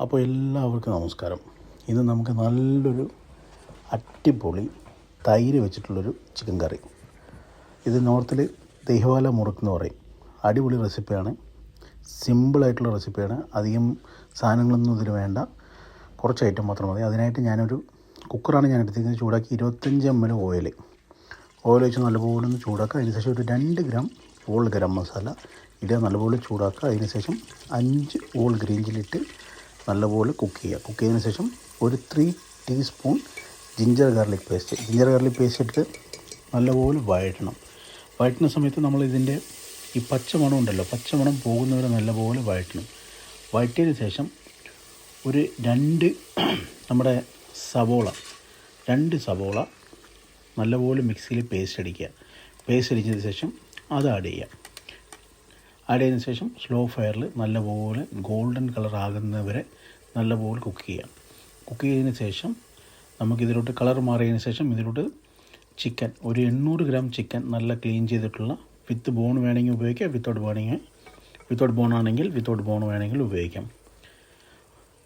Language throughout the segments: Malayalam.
അപ്പോൾ എല്ലാവർക്കും നമസ്കാരം. ഇന്ന് നമുക്ക് നല്ലൊരു അട്ടിപ്പൊളി തൈര് വെച്ചിട്ടുള്ളൊരു ചിക്കൻ കറി. ഇത് നോർത്തിൽ ദഹിവാല മുറുക്ക് എന്ന് പറയും. അടിപൊളി റെസിപ്പിയാണ് സിമ്പിളായിട്ടുള്ള റെസിപ്പിയാണ് അധികം സാധനങ്ങളൊന്നും ഇതിന് വേണ്ട. കുറച്ച് ഐറ്റം മാത്രം മതി. അതിനായിട്ട് ഞാനൊരു കുക്കറാണ് ഞാൻ എടുത്തിരിക്കുന്നത്. ചൂടാക്കി ഇരുപത്തഞ്ച് എം എൽ ഓയിൽ ഓയിൽ വെച്ച് നല്ലപോലെ ഒന്ന് ചൂടാക്കുക. അതിന് ശേഷം ഒരു രണ്ട് ഗ്രാം ഓൾ ഗരം മസാല ഇടുക. നല്ലപോലെ ചൂടാക്കുക. അതിനുശേഷം അഞ്ച് ഓൾ ഗ്രീൻ ചില്ലിട്ട് നല്ലപോലെ കുക്ക് ചെയ്യുക. കുക്ക് ചെയ്തതിന് ശേഷം ഒരു three teaspoon ginger garlic paste ginger garlic paste ഇട്ട് നല്ലപോലെ വഴറ്റണം. വഴറ്റുന്ന സമയത്ത് നമ്മൾ ഇതിന്റെ ഈ പച്ചമണം ഉണ്ടല്ലോ പച്ചമണം പോകുന്നവരെ നല്ലപോലെ വഴറ്റണം. വഴറ്റിയതിന് ശേഷം ഒരു രണ്ട് നമ്മുടെ സവോള രണ്ട് സവോള നല്ലപോലെ മിക്സിയിൽ പേസ്റ്റ് അടിക്കുക. പേസ്റ്റ് അടിച്ചതിന് ശേഷം അത് ആഡ് ചെയ്യുക. ആഡ് ചെയ്തതിന് ശേഷം സ്ലോ ഫയറിൽ നല്ലപോലെ ഗോൾഡൻ കളർ ആകുന്നവരെ നല്ലപോലെ കുക്ക് ചെയ്യാം. കുക്ക് ചെയ്തതിന് ശേഷം നമുക്കിതിലോട്ട് കളർ മാറിയതിന് ശേഷം ഇതിലോട്ട് ചിക്കൻ ഒരു എണ്ണൂറ് ഗ്രാം ചിക്കൻ നല്ല ക്ലീൻ ചെയ്തിട്ടുള്ള വിത്ത് ബോൺ വേണമെങ്കിൽ ഉപയോഗിക്കാം വിത്തൗട്ട് ബോണിങ് വിത്തൗട്ട് ബോൺ ആണെങ്കിൽ വിത്തൗട്ട് ബോൺ വേണമെങ്കിൽ ഉപയോഗിക്കാം.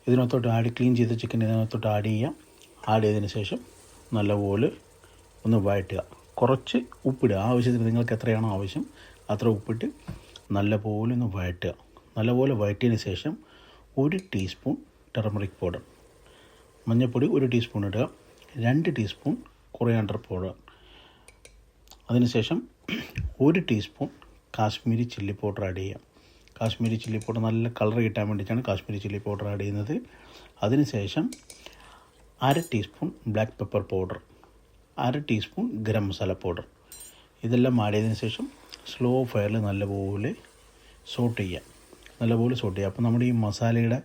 ഇതിനകത്തോട്ട് ആഡ് ക്ലീൻ ചെയ്ത ചിക്കൻ ഇതിനകത്തോട്ട് ആഡ് ചെയ്യാം. ആഡ് ചെയ്തതിന് ശേഷം നല്ലപോലെ ഒന്ന് വഴറ്റുക. കുറച്ച് ഉപ്പിടുക. ആവശ്യത്തിന് നിങ്ങൾക്ക് എത്രയാണോ ആവശ്യം അത്ര ഉപ്പിട്ട് നല്ലപോലെ ഒന്ന് വഴറ്റുക. നല്ലപോലെ വഴറ്റിയതിന് ശേഷം ഒരു ടീസ്പൂൺ ടെർമറിക് പൗഡർ. മഞ്ഞൾപ്പൊടി ഒരു ടീസ്പൂൺ ഇടുക. രണ്ട് ടീസ്പൂൺ കൊറിയാണ്ടർ പൗഡർ. അതിനുശേഷം ഒരു teaspoon Kashmiri chilli powder add ചെയ്യാം കാശ്മീരി ചില്ലി പൗഡർ നല്ല കളർ കിട്ടാൻ വേണ്ടിയിട്ടാണ് കാശ്മീരി ചില്ലി പൗഡർ ആഡ് ചെയ്യുന്നത്. അതിനുശേഷം അര ടീസ്പൂൺ ബ്ലാക്ക് പെപ്പർ പൗഡർ. അര ടീസ്പൂൺ ഗരം മസാല പൗഡർ. ഇതെല്ലാം ആഡ് ചെയ്തതിന് ശേഷം സ്ലോ ഫയറിൽ നല്ലപോലെ സോട്ട് ചെയ്യുക നല്ലപോലെ സോട്ട് ചെയ്യുക അപ്പോൾ നമ്മുടെ ഈ മസാലയുടെ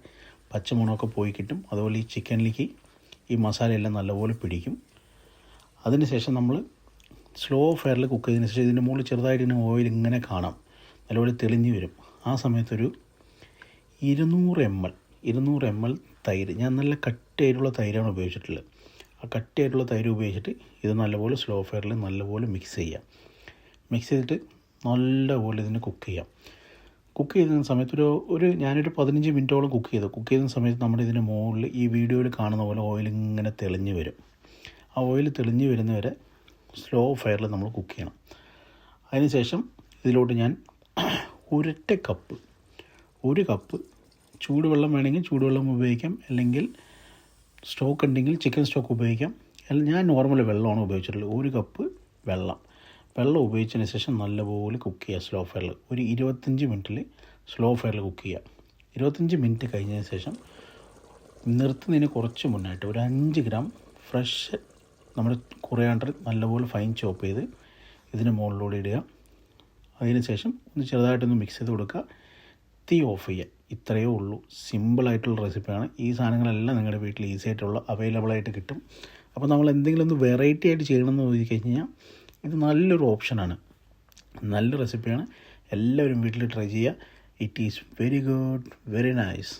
പച്ചമുണമൊക്കെ പോയി കിട്ടും. അതുപോലെ ഈ ചിക്കനിലേക്ക് ഈ മസാലയെല്ലാം നല്ലപോലെ പിടിക്കും. അതിനുശേഷം നമ്മൾ സ്ലോ ഫയറിൽ കുക്ക് ചെയ്തതിന് ശേഷം ഇതിന്റെ മുകളിൽ ചെറുതായിട്ട് ഇതിന് ഓയിൽ ഇങ്ങനെ കാണാം. നല്ലപോലെ തെളിഞ്ഞു വരും. ആ സമയത്തൊരു ഇരുന്നൂറ് എം എൽ ഇരുന്നൂറ് എം എൽ തൈര്. ഞാൻ നല്ല കട്ടിയായിട്ടുള്ള തൈരാണ് ഉപയോഗിച്ചിട്ടുള്ളത്. ആ കട്ടിയായിട്ടുള്ള തൈര് ഉപയോഗിച്ചിട്ട് ഇത് നല്ലപോലെ സ്ലോ ഫയറിൽ നല്ലപോലെ മിക്സ് ചെയ്യാം. മിക്സ് ചെയ്തിട്ട് നല്ലപോലെ ഇതിനെ കുക്ക് ചെയ്യാം. കുക്ക് ചെയ്യുന്ന സമയത്ത് ഒരു ഒരു ഞാനൊരു പതിനഞ്ച് മിനിറ്റോളം കുക്ക് ചെയ്തു. കുക്ക് ചെയ്യുന്ന സമയത്ത് നമ്മുടെ ഇതിന്റെ മുകളിൽ ഈ വീഡിയോയിൽ കാണുന്ന പോലെ ഓയിൽ ഇങ്ങനെ തെളിഞ്ഞ് വരും. ആ ഓയിൽ തെളിഞ്ഞ് വരുന്നവരെ സ്ലോ ഫയറിൽ നമ്മൾ കുക്ക് ചെയ്യണം. അതിനുശേഷം ഇതിലോട്ട് ഞാൻ ഒരൊറ്റ കപ്പ് ഒരു കപ്പ് ചൂടുവെള്ളം വേണമെങ്കിൽ ചൂടുവെള്ളം ഉപയോഗിക്കാം. അല്ലെങ്കിൽ സ്റ്റോക്ക് ഉണ്ടെങ്കിൽ ചിക്കൻ സ്റ്റോക്ക് ഉപയോഗിക്കാം. അല്ല ഞാൻ നോർമൽ വെള്ളമാണ് ഉപയോഗിച്ചിട്ടുള്ളത്. ഒരു കപ്പ് വെള്ളം. വെള്ളം ഉപയോഗിച്ചതിന് ശേഷം നല്ലപോലെ കുക്ക് ചെയ്യുക സ്ലോ ഫയറിൽ ഒരു ഇരുപത്തഞ്ച് മിനിറ്റിൽ സ്ലോ ഫയറിൽ കുക്ക് ചെയ്യുക. ഇരുപത്തഞ്ച് മിനിറ്റ് കഴിഞ്ഞതിന് ശേഷം നിർത്തുന്നതിന് കുറച്ച് മുന്നായിട്ട് ഒരു അഞ്ച് ഗ്രാം ഫ്രഷ് നമ്മുടെ കൊറിയാണ്ടർ നല്ലപോലെ ഫൈൻ ചോപ്പ് ചെയ്ത് ഇതിന് മുകളിലൂടെ ഇടുക. അതിന് ശേഷം ഒന്ന് ചെറുതായിട്ടൊന്ന് മിക്സ് ചെയ്ത് കൊടുക്കുക. തീ ഓഫ് ചെയ്യുക. ഇത്രയേ ഉള്ളൂ. സിമ്പിളായിട്ടുള്ള റെസിപ്പിയാണ് ഈ സാധനങ്ങളെല്ലാം നിങ്ങളുടെ വീട്ടിൽ ഈസി ആയിട്ടുള്ള അവൈലബിൾ ആയിട്ട് കിട്ടും. അപ്പോൾ നമ്മൾ എന്തെങ്കിലും ഒന്ന് വെറൈറ്റി ആയിട്ട് ചെയ്യണമെന്ന് ചോദിച്ചു കഴിഞ്ഞാൽ ഇത് നല്ലൊരു ഓപ്ഷനാണ്. നല്ല റെസിപ്പിയാണ് എല്ലാവരും വീട്ടിൽ ട്രൈ ചെയ്യുക. It is very good very nice